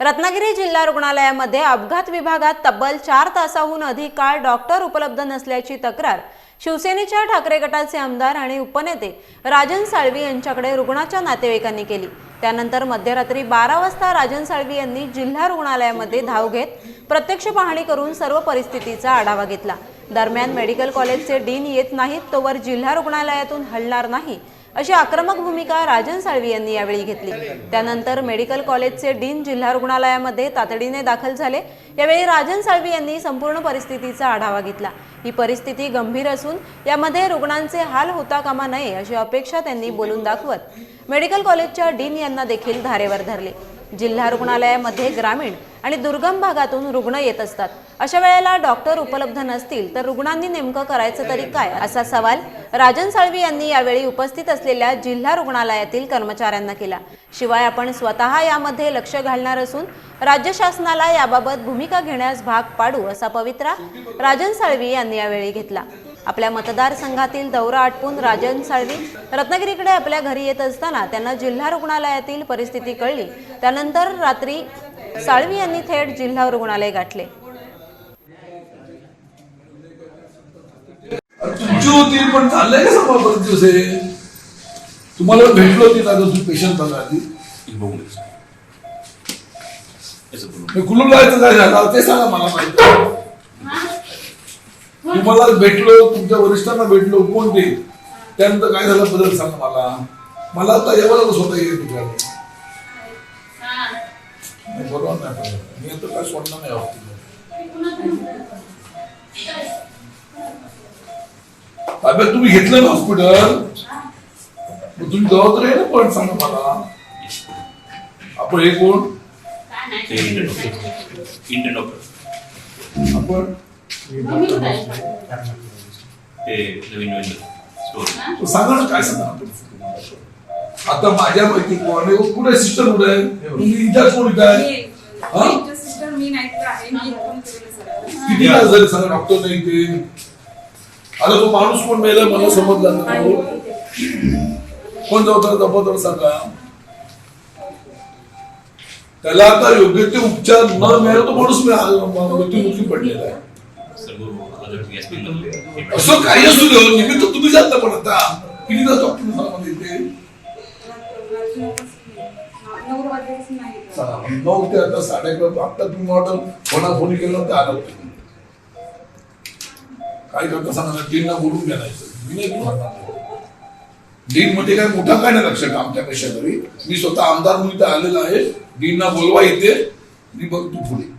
रत्नागिरी जिल्हा रुग्णालयामध्ये अपघात विभागात तब्बल चार तासाहून अधिक काळ डॉक्टर उपलब्ध नसल्याची तक्रार शिवसेनेच्या ठाकरे गटाचे आमदार आणि उपनेते राजन साळवी यांच्याकडे रुग्णाच्या नातेवाईकांनी केली. त्यानंतर मध्यरात्री बारा वाजता राजन साळवी यांनी जिल्हा रुग्णालयामध्ये धाव घेत प्रत्यक्ष पाहणी करून सर्व परिस्थितीचा आढावा घेतला. दरम्यान मेडिकल कॉलेजचे डीन येत नाहीत तोवर जिल्हा रुग्णालयातून हलणार नाही अशी आक्रमक भूमिका राजन साळवी यांनी यावेळी घेतली. त्यानंतर मेडिकल कॉलेजचे डीन जिल्हा रुग्णालयामध्ये तातडीने दाखल झाले. यावेळी राजन साळवी यांनी संपूर्ण परिस्थितीचा आढावा घेतला. ही परिस्थिती गंभीर असून यामध्ये रुग्णांचे हाल होता कामा नये अशी अपेक्षा त्यांनी बोलून दाखवत मेडिकल कॉलेजच्या डीन यांना देखील धारेवर धरले. जिल्हा रुग्णालयामध्ये ग्रामीण आणि दुर्गम भागातून रुग्ण येत असतात. अशा वेळेला डॉक्टर उपलब्ध नसतील तर रुग्णांनी नेमकं करायचं तरी काय असा सवाल राजन साळवी यांनी यावेळी उपस्थित असलेल्या जिल्हा रुग्णालयातील कर्मचाऱ्यांना केला. शिवाय आपण स्वतः यामध्ये लक्ष घालणार असून राज्य शासनाला याबाबत भूमिका घेण्यास भाग पाडू असा पवित्रा राजन साळवी यांनी यावेळी घेतला. आपल्या मतदारसंघातील दौरा आटपून राजन साळवी रत्नागिरीकडे आपल्या घरी येत असताना त्यांना जिल्हा रुग्णालयातील परिस्थिती कळली. त्यानंतर रात्री साळवी यांनी थेट जिल्हा रुग्णालय गाठले. होती पण चाललंय का सभा बरेच दिवस हे. तुम्हाला भेटलो होती ना तुम्ही पेशंट बघा आधी? कुलूप लावायचं काय झालं? ते सांगा मला माहिती तुम्हाला भेटलो तुमच्या वरिष्ठांना भेटलो कोण ते? त्यानंतर काय झालं बदल सांगा मला. मला आता यावं स्वतः येईल नाही, बरोबर नाही. मी आता काय सोडणार नाही ताब्यात तुम्ही घेतलं ना हॉस्पिटल तुम्ही जबाबदारी आहे ना पण सांगा मला. आपण हे कोण? ते इंडियन डॉक्टर इंडियन डॉक्टर आपण? ते नवीन नवीन स्टोर तो सांगा ना काय सांगा आपण. आता माझ्या माहिती कोण आहे? कुठे सिस्टर कुठे आहे? तुम्ही इथं कोण इथं आहे? हा? सिस्टर मी नाही तर आहे. मी इन्फॉर्म केलेलं सर किती तास झाले सांगा डॉक्टर नाही इथे आता तो माणूस कोण मेला मला समजला नाही. कोण जबाबदार जबाबदार सांगा त्याला आता योग्य ते उपचार न मिळाला तो माणूस मृत्युमुखी पडलेला आहे. असं काही असू दे निमित्त तुम्ही जाता पण आता. किती तास डॉक्टर नऊ ते आता साडे अकरा आता तुम्ही मॉडल फोना फोनी केलं ते आलं तुम्ही काय करता सांगा ना बोलून घ्या मी नाही बोलणार. डीन मध्ये म्हणजे काय? मोठा काय नाही लक्षात आमच्यापेक्षा तरी मी स्वतः आमदार म्हणून इथे आलेला आहे. डीनला बोलवा इथे. मी बघ तू पुढे.